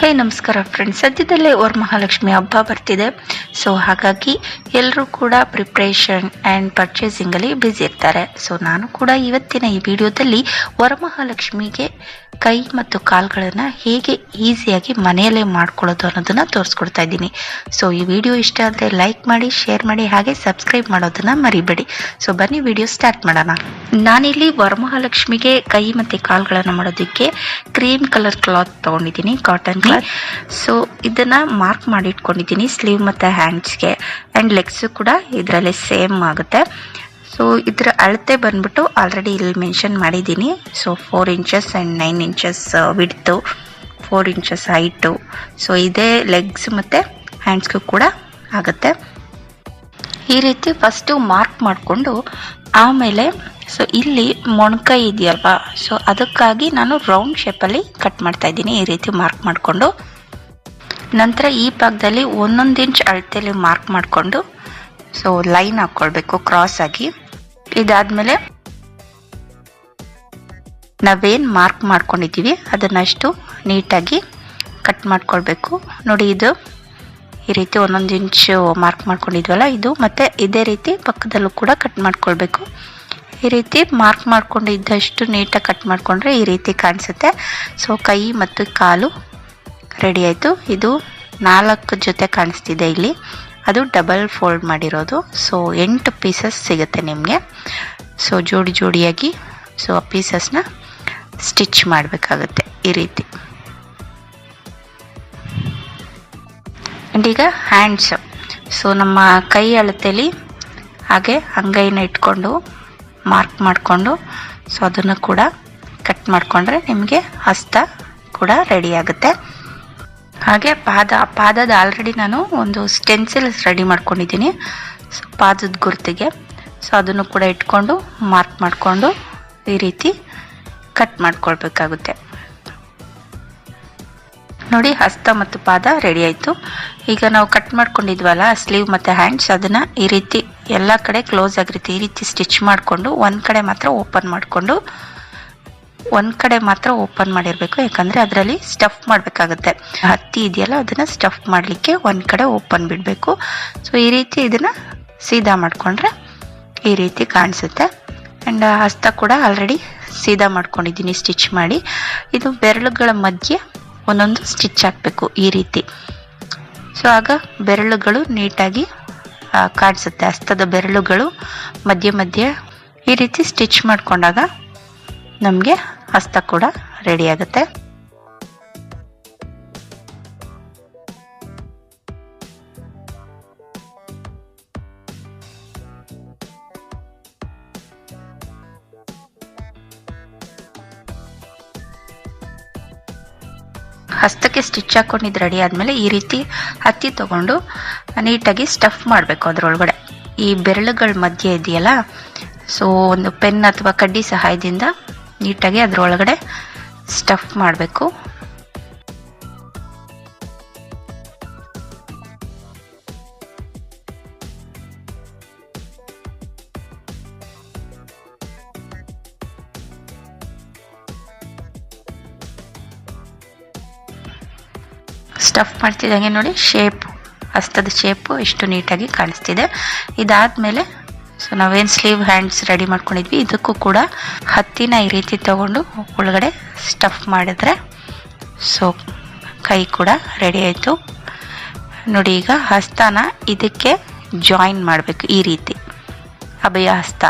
ಹೇ, ನಮಸ್ಕಾರ ಫ್ರೆಂಡ್ಸ್ ಸದ್ಯದಲ್ಲೇ ವರಮಹಾಲಕ್ಷ್ಮಿ ಹಬ್ಬ ಬರ್ತಿದೆ. ಸೊ ಹಾಗಾಗಿ ಎಲ್ಲರೂ ಕೂಡ ಪ್ರಿಪ್ರೇಷನ್ ಆ್ಯಂಡ್ ಪರ್ಚೇಸಿಂಗಲ್ಲಿ ಬ್ಯುಸಿ ಇರ್ತಾರೆ. ಸೊ ನಾನು ಕೂಡ ಇವತ್ತಿನ ಈ ವಿಡಿಯೋದಲ್ಲಿ ವರಮಹಾಲಕ್ಷ್ಮಿಗೆ ಕೈ ಮತ್ತು ಕಾಲುಗಳನ್ನು ಹೇಗೆ ಈಸಿಯಾಗಿ ಮನೆಯಲ್ಲೇ ಮಾಡ್ಕೊಳ್ಳೋದು ಅನ್ನೋದನ್ನು ತೋರಿಸ್ಕೊಡ್ತಾ ಇದ್ದೀನಿ. ಸೊ ಈ ವಿಡಿಯೋ ಇಷ್ಟ ಆದರೆ ಲೈಕ್ ಮಾಡಿ ಶೇರ್ ಮಾಡಿ, ಹಾಗೆ ಸಬ್ಸ್ಕ್ರೈಬ್ ಮಾಡೋದನ್ನ ಮರಿಬೇಡಿ. ಸೊ ಬನ್ನಿ ವಿಡಿಯೋ ಸ್ಟಾರ್ಟ್ ಮಾಡೋಣ. ನಾನಿಲ್ಲಿ ವರಮಹಾಲಕ್ಷ್ಮಿಗೆ ಕೈ ಮತ್ತು ಕಾಲುಗಳನ್ನು ಮಾಡೋದಕ್ಕೆ ಕ್ರೀಮ್ ಕಲರ್ ಕ್ಲಾತ್ ತೊಗೊಂಡಿದ್ದೀನಿ ಕಾಟನ್ ಕ್ಲಾತ್ ಸೊ ಇದನ್ನು ಮಾರ್ಕ್ ಮಾಡಿ ಇಟ್ಕೊಂಡಿದ್ದೀನಿ ಸ್ಲೀವ್ ಮತ್ತು ಹ್ಯಾಂಡ್ಸ್ಗೆ ಆ್ಯಂಡ್ ಲೆಗ್ಸು ಕೂಡ ಇದರಲ್ಲಿ ಸೇಮ್ ಆಗುತ್ತೆ. ಸೊ ಇದರ ಅಳತೆ ಬಂದ್ಬಿಟ್ಟು ಆಲ್ರೆಡಿ ಇಲ್ಲಿ ಮೆನ್ಷನ್ ಮಾಡಿದ್ದೀನಿ. So four inches and nine inches width four inches height so ಇದೇ ಲೆಗ್ಸ್ ಮತ್ತು ಹ್ಯಾಂಡ್ಸ್ಗೂ ಕೂಡ ಆಗುತ್ತೆ. ಈ ರೀತಿ ಫಸ್ಟು ಮಾರ್ಕ್ ಮಾಡಿಕೊಂಡು ಆಮೇಲೆ ಸೊ ಇಲ್ಲಿ ಮೊಣಕೈ ಇದೆಯಲ್ವ ಸೊ ಅದಕ್ಕಾಗಿ ನಾನು ರೌಂಡ್ ಶೇಪಲ್ಲಿ ಕಟ್ ಮಾಡ್ತಾ ಇದ್ದೀನಿ ಈ ರೀತಿ ಮಾರ್ಕ್ ಮಾಡಿಕೊಂಡು. ನಂತರ ಈ ಭಾಗದಲ್ಲಿ ಒಂದೊಂದು ಇಂಚ್ ಅಳತೆಯಲ್ಲಿ ಮಾರ್ಕ್ ಮಾಡಿಕೊಂಡು ಸೊ ಲೈನ್ ಹಾಕ್ಕೊಳ್ಬೇಕು ಕ್ರಾಸ್ ಆಗಿ. ಇದಾದಮೇಲೆ ನಾವೇನು ಮಾರ್ಕ್ ಮಾಡ್ಕೊಂಡಿದ್ದೀವಿ, ಅದನ್ನಷ್ಟು ನೀಟಾಗಿ ಕಟ್ ಮಾಡ್ಕೊಳ್ಬೇಕು. ನೋಡಿ ಇದು ಈ ರೀತಿ ಒಂದೊಂದು ಇಂಚು ಮಾರ್ಕ್ ಮಾಡ್ಕೊಂಡಿದ್ವಲ್ಲ ಇದು. ಮತ್ತೆ ಇದೇ ರೀತಿ ಪಕ್ಕದಲ್ಲೂ ಕೂಡ ಕಟ್ ಮಾಡ್ಕೊಳ್ಬೇಕು. ಈ ರೀತಿ ಮಾರ್ಕ್ ಮಾಡ್ಕೊಂಡಿದ್ದಷ್ಟು ನೀಟಾಗಿ ಕಟ್ ಮಾಡಿಕೊಂಡ್ರೆ ಈ ರೀತಿ ಕಾಣಿಸುತ್ತೆ. ಸೊ ಕೈ ಮತ್ತು ಕಾಲು ರೆಡಿ ಆಯಿತು. ಇದು ನಾಲ್ಕು ಜೊತೆ ಕಾಣಿಸ್ತಿದೆ ಇಲ್ಲಿ. ಅದು ಡಬಲ್ ಫೋಲ್ಡ್ ಮಾಡಿರೋದು. ಸೊ ಎಂಟು ಪೀಸಸ್ ಸಿಗುತ್ತೆ ನಿಮಗೆ. ಸೊ ಜೋಡಿ ಜೋಡಿಯಾಗಿ ಸೊ ಆ ಪೀಸಸ್ನ ಸ್ಟಿಚ್ ಮಾಡಬೇಕಾಗುತ್ತೆ ಈ ರೀತಿ. ಈಗ ಹ್ಯಾಂಡ್ಸ್ ಸೊ ನಮ್ಮ ಕೈ ಅಳತೆಲಿ ಹಾಗೆ ಅಂಗೈನ ಇಟ್ಕೊಂಡು ಮಾರ್ಕ್ ಮಾಡಿಕೊಂಡು ಸೊ ಅದನ್ನು ಕೂಡ ಕಟ್ ಮಾಡಿಕೊಂಡ್ರೆ ನಿಮಗೆ ಹಸ್ತ ಕೂಡ ರೆಡಿ ಆಗುತ್ತೆ. ಹಾಗೆ ಪಾದ, ಪಾದದ ಆಲ್ರೆಡಿ ನಾನು ಒಂದು ಸ್ಟೆನ್ಸಿಲ್ ರೆಡಿ ಮಾಡ್ಕೊಂಡಿದ್ದೀನಿ. ಸೊ ಪಾದದ ಗುರ್ತಿಗೆ. ಸೊ ಅದನ್ನು ಕೂಡ ಇಟ್ಕೊಂಡು ಮಾರ್ಕ್ ಮಾಡಿಕೊಂಡು ಈ ರೀತಿ ಕಟ್ ಮಾಡ್ಕೊಳ್ಬೇಕಾಗುತ್ತೆ. ನೋಡಿ, ಹಸ್ತ ಮತ್ತು ಪಾದ ರೆಡಿ ಆಯಿತು. ಈಗ ನಾವು ಕಟ್ ಮಾಡ್ಕೊಂಡಿದ್ವಲ್ಲ ಸ್ಲೀವ್ ಮತ್ತು ಹ್ಯಾಂಡ್ಸ್ ಅದನ್ನು ಈ ರೀತಿ ಎಲ್ಲ ಕಡೆ ಕ್ಲೋಸ್ ಆಗಿರುತ್ತೆ ಈ ರೀತಿ ಸ್ಟಿಚ್ ಮಾಡಿಕೊಂಡು ಒಂದು ಕಡೆ ಮಾತ್ರ ಓಪನ್ ಮಾಡಿಕೊಂಡು, ಒಂದು ಕಡೆ ಮಾತ್ರ ಓಪನ್ ಮಾಡಿರಬೇಕು. ಯಾಕಂದರೆ ಅದರಲ್ಲಿ ಸ್ಟಫ್ ಮಾಡಬೇಕಾಗುತ್ತೆ. ಹತ್ತಿ ಇದೆಯಲ್ಲ, ಅದನ್ನು ಸ್ಟಫ್ ಮಾಡಲಿಕ್ಕೆ ಒಂದು ಕಡೆ ಓಪನ್ ಬಿಡಬೇಕು. ಸೊ ಈ ರೀತಿ ಇದನ್ನು ಸೀದಾ ಮಾಡಿಕೊಂಡ್ರೆ ಈ ರೀತಿ ಕಾಣಿಸುತ್ತೆ. ಆ್ಯಂಡ್ ಹಸ್ತ ಕೂಡ ಆಲ್ರೆಡಿ ಸೀದಾ ಮಾಡ್ಕೊಂಡಿದ್ದೀನಿ ಸ್ಟಿಚ್ ಮಾಡಿ. ಇದು ಬೆರಳುಗಳ ಮಧ್ಯೆ ಒಂದೊಂದು ಸ್ಟಿಚ್ ಹಾಕಬೇಕು ಈ ರೀತಿ. ಸೊ ಆಗ ಬೆರಳುಗಳು ನೀಟಾಗಿ ಕಾಣಿಸುತ್ತೆ. ಹಸ್ತದ ಬೆರಳುಗಳು ಮಧ್ಯೆ ಮಧ್ಯೆ ಈ ರೀತಿ ಸ್ಟಿಚ್ ಮಾಡಿಕೊಂಡಾಗ ನಮಗೆ ಹಸ್ತ ಕೂಡ ರೆಡಿ ಆಗುತ್ತೆ. ಹಸ್ತಕ್ಕೆ ಸ್ಟಿಚ್ ಹಾಕೊಂಡಿದ್ದು ರೆಡಿ ಆದಮೇಲೆ ಈ ರೀತಿ ಹತ್ತಿ ತಗೊಂಡು ನೀಟಾಗಿ ಸ್ಟಫ್ ಮಾಡಬೇಕು ಅದರೊಳಗಡೆ. ಈ ಬೆರಳುಗಳ ಮಧ್ಯೆ ಇದೆಯಲ್ಲ ಸೊ ಒಂದು ಪೆನ್ ಅಥವಾ ಕಡ್ಡಿ ಸಹಾಯದಿಂದ ನೀಟಾಗಿ ಅದರೊಳಗಡೆ ಸ್ಟಫ್ ಮಾಡಬೇಕು. ಸ್ಟಫ್ ಮಾಡ್ತಿದ್ದಂಗೆ ನೋಡಿ ಶೇಪ್ ಹಸ್ತದ ಶೇಪು ಇಷ್ಟು ನೀಟಾಗಿ ಕಾಣಿಸ್ತಿದೆ. ಇದಾದಮೇಲೆ ಸೊ ನಾವೇನು ಸ್ಲೀವ್ ಹ್ಯಾಂಡ್ಸ್ ರೆಡಿ ಮಾಡ್ಕೊಂಡಿದ್ವಿ. ಇದಕ್ಕೂ ಕೂಡ ಹತ್ತಿನ ಈ ರೀತಿ ತಗೊಂಡು ಒಳಗಡೆ ಸ್ಟಫ್ ಮಾಡಿದ್ರೆ ಸೊ ಕೈ ಕೂಡ ರೆಡಿ ಆಯಿತು. ನೋಡಿ ಈಗ ಹಸ್ತನ ಇದಕ್ಕೆ ಜಾಯಿನ್ ಮಾಡಬೇಕು ಈ ರೀತಿ. ಅಭಯ ಹಸ್ತ.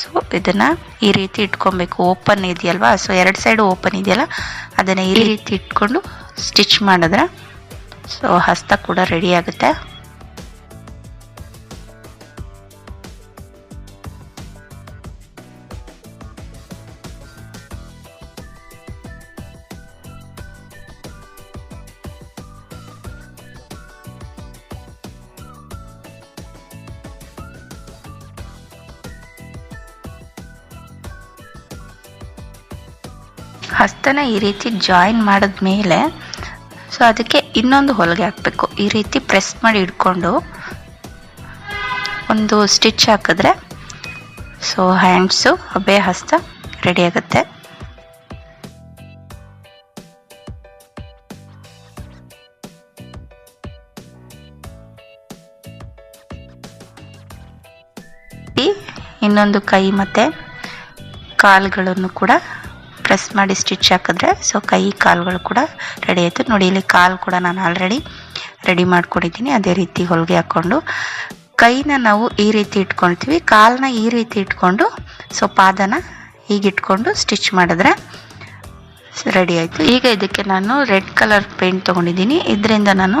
ಸೊ ಇದನ್ನು ಈ ರೀತಿ ಇಟ್ಕೊಬೇಕು. ಓಪನ್ ಇದೆಯಲ್ವಾ? ಸೊ ಎರಡು ಸೈಡು ಓಪನ್ ಇದೆಯಲ್ಲ? ಅದನ್ನು ಈ ರೀತಿ ಇಟ್ಕೊಂಡು ಸ್ಟಿಚ್ ಮಾಡಿದ್ರೆ ಸೊ ಹಸ್ತ ಕೂಡ ರೆಡಿ ಆಗುತ್ತೆ. ಹಸ್ತನ ಈ ರೀತಿ ಜಾಯಿನ್ ಮಾಡಿದ ಮೇಲೆ ಸೊ ಅದಕ್ಕೆ ಇನ್ನೊಂದು ಹೊಲಿಗೆ ಹಾಕಬೇಕು. ಈ ರೀತಿ ಪ್ರೆಸ್ ಮಾಡಿ ಇಟ್ಕೊಂಡು ಒಂದು ಸ್ಟಿಚ್ ಹಾಕಿದ್ರೆ ಸೊ ಹ್ಯಾಂಡ್ಸು ಬೇ ಹಸ್ತ ರೆಡಿ ಆಗುತ್ತೆ. ಇನ್ನೊಂದು ಕೈ ಮತ್ತು ಕಾಲುಗಳನ್ನು ಕೂಡ ಪ್ರೆಸ್ ಮಾಡಿ ಸ್ಟಿಚ್ ಹಾಕಿದ್ರೆ ಸೊ ಕೈ, ಕಾಲುಗಳು ಕೂಡ ರೆಡಿ ಆಯಿತು. ನೋಡಿ, ಇಲ್ಲಿ ಕಾಲು ಕೂಡ ನಾನು ಆಲ್ರೆಡಿ ರೆಡಿ ಮಾಡ್ಕೊಂಡಿದ್ದೀನಿ. ಅದೇ ರೀತಿ ಹೊಲಿಗೆ ಹಾಕ್ಕೊಂಡು, ಕೈನ ನಾವು ಈ ರೀತಿ ಇಟ್ಕೊಳ್ತೀವಿ. ಕಾಲನ್ನ ಈ ರೀತಿ ಇಟ್ಕೊಂಡು ಸೊ ಪಾದನ ಹೀಗಿಟ್ಕೊಂಡು ಸ್ಟಿಚ್ ಮಾಡಿದ್ರೆ ರೆಡಿ ಆಯಿತು. ಈಗ ಇದಕ್ಕೆ ನಾನು ರೆಡ್ ಕಲರ್ ಪೇಂಟ್ ತೊಗೊಂಡಿದ್ದೀನಿ. ಇದರಿಂದ ನಾನು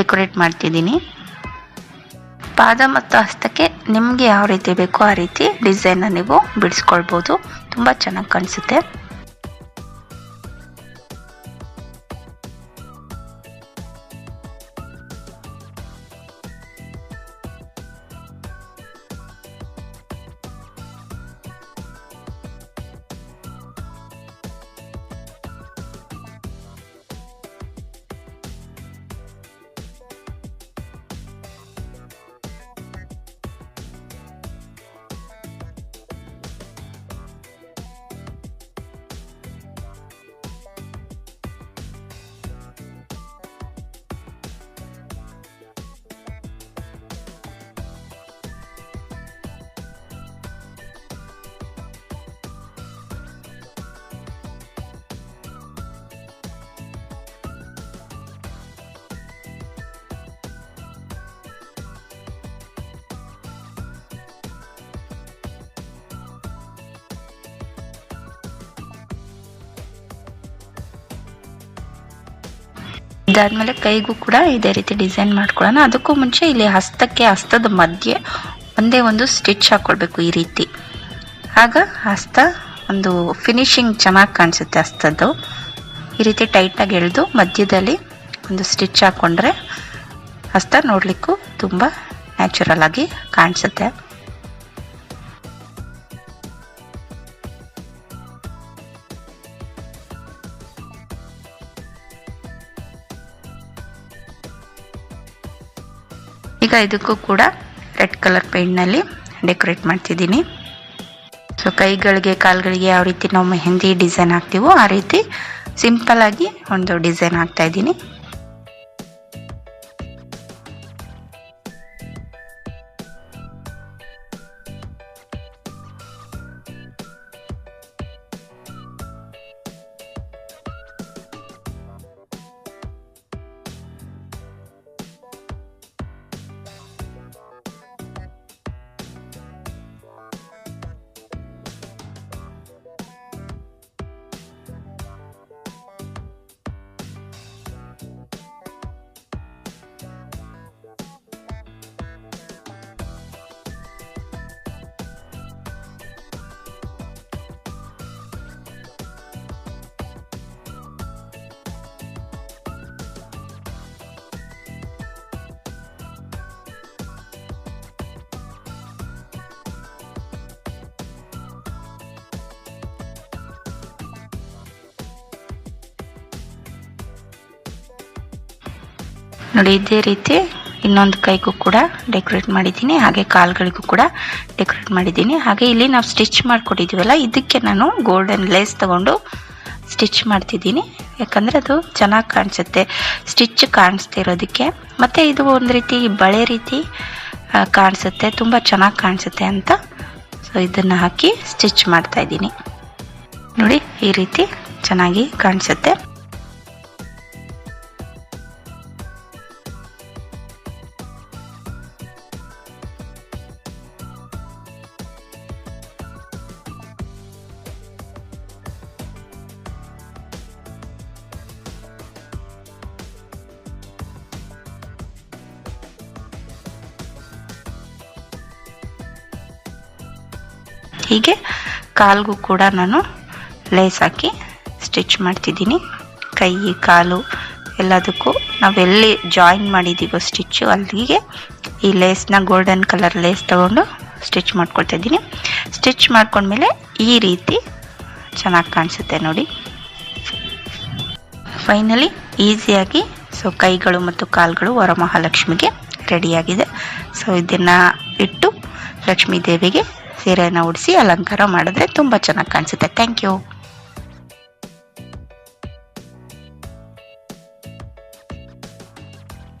ಡೆಕೋರೇಟ್ ಮಾಡ್ತಿದ್ದೀನಿ. ಪಾದ ಮತ್ತು ಹಸ್ತಕ್ಕೆ ನಿಮಗೆ ಯಾವ ರೀತಿ ಬೇಕೋ ಆ ರೀತಿ ಡಿಸೈನ್ನ ನೀವು ಬಿಡಿಸ್ಕೊಳ್ಬೋದು. ತುಂಬ ಚೆನ್ನಾಗಿ ಕಾಣಿಸುತ್ತೆ. ಇದಾದ್ಮೇಲೆ ಕೈಗೂ ಕೂಡ ಇದೇ ರೀತಿ ಡಿಸೈನ್ ಮಾಡ್ಕೊಳ್ಳೋಣ. ಅದಕ್ಕೂ ಮುಂಚೆ ಇಲ್ಲಿ ಹಸ್ತಕ್ಕೆ ಹಸ್ತದ ಮಧ್ಯೆ ಒಂದೇ ಒಂದು ಸ್ಟಿಚ್ ಹಾಕ್ಕೊಳ್ಬೇಕು ಈ ರೀತಿ. ಆಗ ಹಸ್ತ ಒಂದು ಫಿನಿಶಿಂಗ್ ಚೆನ್ನಾಗಿ ಕಾಣಿಸುತ್ತೆ ಹಸ್ತದ್ದು. ಈ ರೀತಿ ಟೈಟಾಗಿ ಎಳೆದು ಮಧ್ಯದಲ್ಲಿ ಒಂದು ಸ್ಟಿಚ್ ಹಾಕ್ಕೊಂಡ್ರೆ ಹಸ್ತ ನೋಡಲಿಕ್ಕೂ ತುಂಬ ನ್ಯಾಚುರಲ್ ಆಗಿ ಕಾಣಿಸುತ್ತೆ. ಈಗ ಇದಕ್ಕೂ ಕೂಡ ರೆಡ್ ಕಲರ್ ಪೇಂಟ್ನಲ್ಲಿ ಡೆಕೋರೇಟ್ ಮಾಡ್ತಿದ್ದೀನಿ. ಸೊ ಕೈಗಳಿಗೆ, ಕಾಲುಗಳಿಗೆ ಯಾವ ರೀತಿ ನಾವು ಮೆಹಂದಿ ಡಿಸೈನ್ ಹಾಕ್ತೀವೋ ಆ ರೀತಿ ಸಿಂಪಲ್ ಆಗಿ ಒಂದು ಡಿಸೈನ್ ಹಾಕ್ತಾ ಇದ್ದೀನಿ. ನೋಡಿ, ಇದೇ ರೀತಿ ಇನ್ನೊಂದು ಕೈಗೂ ಕೂಡ ಡೆಕೋರೇಟ್ ಮಾಡಿದ್ದೀನಿ. ಹಾಗೆ ಕಾಲ್ಗಳಿಗೂ ಕೂಡ ಡೆಕೋರೇಟ್ ಮಾಡಿದ್ದೀನಿ. ಹಾಗೆ ಇಲ್ಲಿ ನಾವು ಸ್ಟಿಚ್ ಮಾಡಿಕೊಟ್ಟಿದ್ದೀವಲ್ಲ, ಇದಕ್ಕೆ ನಾನು ಗೋಲ್ಡನ್ ಲೇಸ್ ತಗೊಂಡು ಸ್ಟಿಚ್ ಮಾಡ್ತಿದ್ದೀನಿ. ಯಾಕಂದರೆ ಅದು ಚೆನ್ನಾಗಿ ಕಾಣಿಸುತ್ತೆ ಸ್ಟಿಚ್ ಕಾಣಿಸ್ತಾ ಇರೋದಕ್ಕೆ. ಮತ್ತು ಇದು ಒಂದು ರೀತಿ ಬಳೆ ರೀತಿ ಕಾಣಿಸುತ್ತೆ, ತುಂಬ ಚೆನ್ನಾಗಿ ಕಾಣಿಸುತ್ತೆ ಅಂತ. ಸೊ ಇದನ್ನು ಹಾಕಿ ಸ್ಟಿಚ್ ಮಾಡ್ತಾ ಇದ್ದೀನಿ. ನೋಡಿ, ಈ ರೀತಿ ಚೆನ್ನಾಗಿ ಕಾಣಿಸುತ್ತೆ. ಹೀಗೆ ಕಾಲ್ಗೂ ಕೂಡ ನಾನು ಲೇಸ್ ಹಾಕಿ ಸ್ಟಿಚ್ ಮಾಡ್ತಿದ್ದೀನಿ. ಕೈ, ಕಾಲು ಎಲ್ಲದಕ್ಕೂ ನಾವೆಲ್ಲಿ ಜಾಯಿನ್ ಮಾಡಿದ್ದೀವೋ ಸ್ಟಿಚ್ಚು ಅಲ್ಲಿಗೆ ಈ ಲೇಸ್ನ ಗೋಲ್ಡನ್ ಕಲರ್ ಲೇಸ್ ತಗೊಂಡು ಸ್ಟಿಚ್ ಮಾಡ್ಕೊಳ್ತಾ ಇದ್ದೀನಿ. ಸ್ಟಿಚ್ ಮಾಡ್ಕೊಂಡ್ಮೇಲೆ ಈ ರೀತಿ ಚೆನ್ನಾಗಿ ಕಾಣಿಸುತ್ತೆ ನೋಡಿ. ಫೈನಲಿ ಈಸಿಯಾಗಿ ಸೊ ಕೈಗಳು ಮತ್ತು ಕಾಲುಗಳು ವರಮಹಾಲಕ್ಷ್ಮಿಗೆ ರೆಡಿಯಾಗಿದೆ ಸೊ ಇದನ್ನು ಇಟ್ಟು ಲಕ್ಷ್ಮೀ ದೇವಿಗೆ ಸೀರೆಯನ್ನು ಉಡಿಸಿ ಅಲಂಕಾರ ಮಾಡಿದ್ರೆ ತುಂಬ ಚೆನ್ನಾಗಿ ಕಾಣಿಸುತ್ತೆ. Thank you